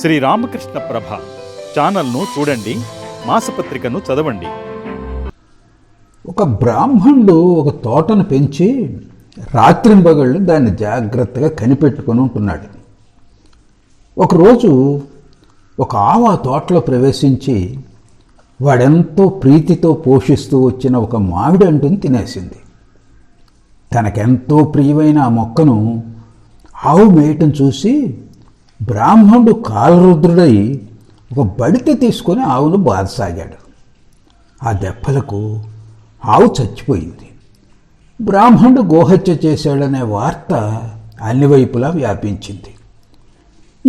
శ్రీ రామకృష్ణ ప్రభ ఛానల్ను చూడండి మాసపత్రికను చదవండి. ఒక బ్రాహ్మణుడు ఒక తోటను పెంచి రాత్రింబగళ్ళు దాన్ని జాగ్రత్తగా కనిపెట్టుకొని ఉంటున్నాడు. ఒకరోజు ఒక ఆవు ఆ తోటలో ప్రవేశించి వాడెంతో ప్రీతితో పోషిస్తూ వచ్చిన ఒక మామిడి అంటుని తినేసింది. తనకెంతో ప్రియమైన ఆ మొక్కను ఆవు మేయటం చూసి బ్రాహ్మణుడు కాలరుద్రుడై ఒక బడిత తీసుకొని ఆవును బాధసాగాడు. ఆ దెబ్బలకు ఆవు చచ్చిపోయింది. బ్రాహ్మణుడు గోహత్య చేశాడనే వార్త అన్ని వైపులా వ్యాపించింది.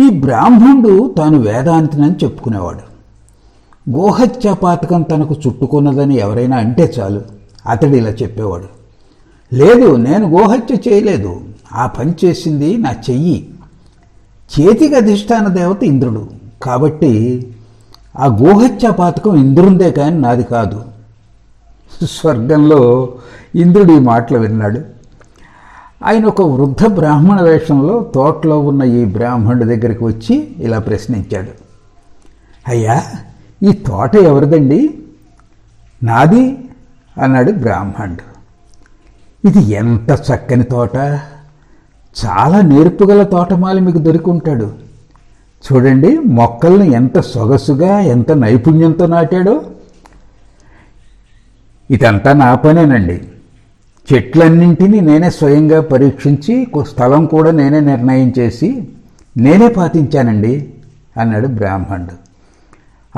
ఈ బ్రాహ్మణుడు తాను వేదాంతినని చెప్పుకునేవాడు. గోహత్య పాతకం తనకు చుట్టుకున్నదని ఎవరైనా అంటే చాలు అతడు ఇలా చెప్పేవాడు. లేదు నేను గోహత్య చేయలేదు. ఆ పని చేసింది నా చెయ్యి. చేతికి అధిష్టాన దేవత ఇంద్రుడు. కాబట్టి ఆ గోహత్య పాతకం ఇంద్రుందే కానీ నాది కాదు. స్వర్గంలో ఇంద్రుడు ఈ మాటలు విన్నాడు. ఆయన ఒక వృద్ధ బ్రాహ్మణ వేషంలో తోటలో ఉన్న ఈ బ్రాహ్మణుడి దగ్గరికి వచ్చి ఇలా ప్రశ్నించాడు. అయ్యా ఈ తోట ఎవరిదండి? నాది అన్నాడు బ్రాహ్మణుడు. ఇది ఎంత చక్కని తోట! చాలా నేర్పుగల తోటమాలి మీకు దొరికి ఉంటాడు చూడండి మొక్కల్ని ఎంత సొగసుగా ఎంత నైపుణ్యంతో నాటాడో. ఇదంతా నా పనేనండి. చెట్లన్నింటినీ నేనే స్వయంగా పరీక్షించి స్థలం కూడా నేనే నిర్ణయం చేసి నేనే పాటించానండి అన్నాడు బ్రాహ్మణుడు.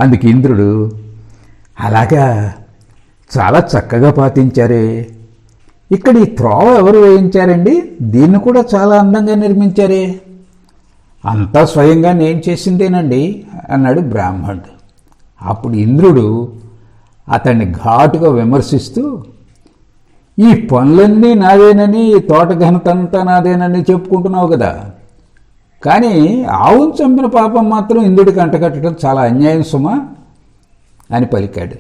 అందుకు ఇంద్రుడు అలాగా చాలా చక్కగా పాటించారే ఇక్కడ ఈ త్రోవ ఎవరు వేయించారండి? దీన్ని కూడా చాలా అందంగా నిర్మించారే. అంతా స్వయంగా నేను చేసిందేనండి అన్నాడు బ్రాహ్మణుడు అప్పుడు ఇంద్రుడు అతన్ని ఘాటుగా విమర్శిస్తూ ఈ పనులన్నీ నాదేనని ఈ తోట ఘనతంతా నాదేనని చెప్పుకుంటున్నావు కదా. కానీ ఆవును చంపిన పాపం మాత్రం ఇంద్రుడికి అంటగట్టడం చాలా అన్యాయం సుమా అని పలికాడు.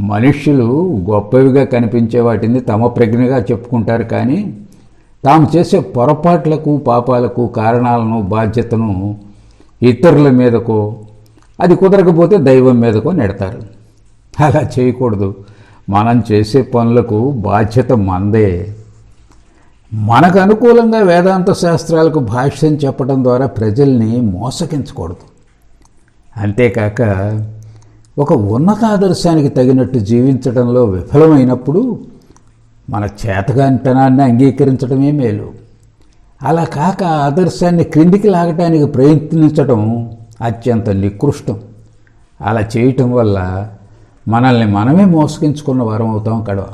మనుష్యులు గొప్పవిగా కనిపించే వాటిని తమ ప్రజ్ఞగా చెప్పుకుంటారు కానీ తాము చేసే పొరపాట్లకు పాపాలకు కారణాలను బాధ్యతను ఇతరుల మీదకో అది కుదరకపోతే దైవం మీదకో నెడతారు. అలా చేయకూడదు. మనం చేసే పనులకు బాధ్యత మందే. మనకు అనుకూలంగా వేదాంత శాస్త్రాలకు భాష్యం చెప్పడం ద్వారా ప్రజల్ని మోసగించకూడదు. అంతేకాక ఒక ఉన్నతాదర్శానికి తగినట్టు జీవించడంలో విఫలమైనప్పుడు మన చేతగానితనాన్ని అంగీకరించడమే మేలు. అలా కాక ఆదర్శాన్ని క్రిందికి లాగటానికి ప్రయత్నించడం అత్యంత నికృష్టం. అలా చేయటం వల్ల మనల్ని మనమే మోసగించుకున్న వారం అవుతాం కడవ.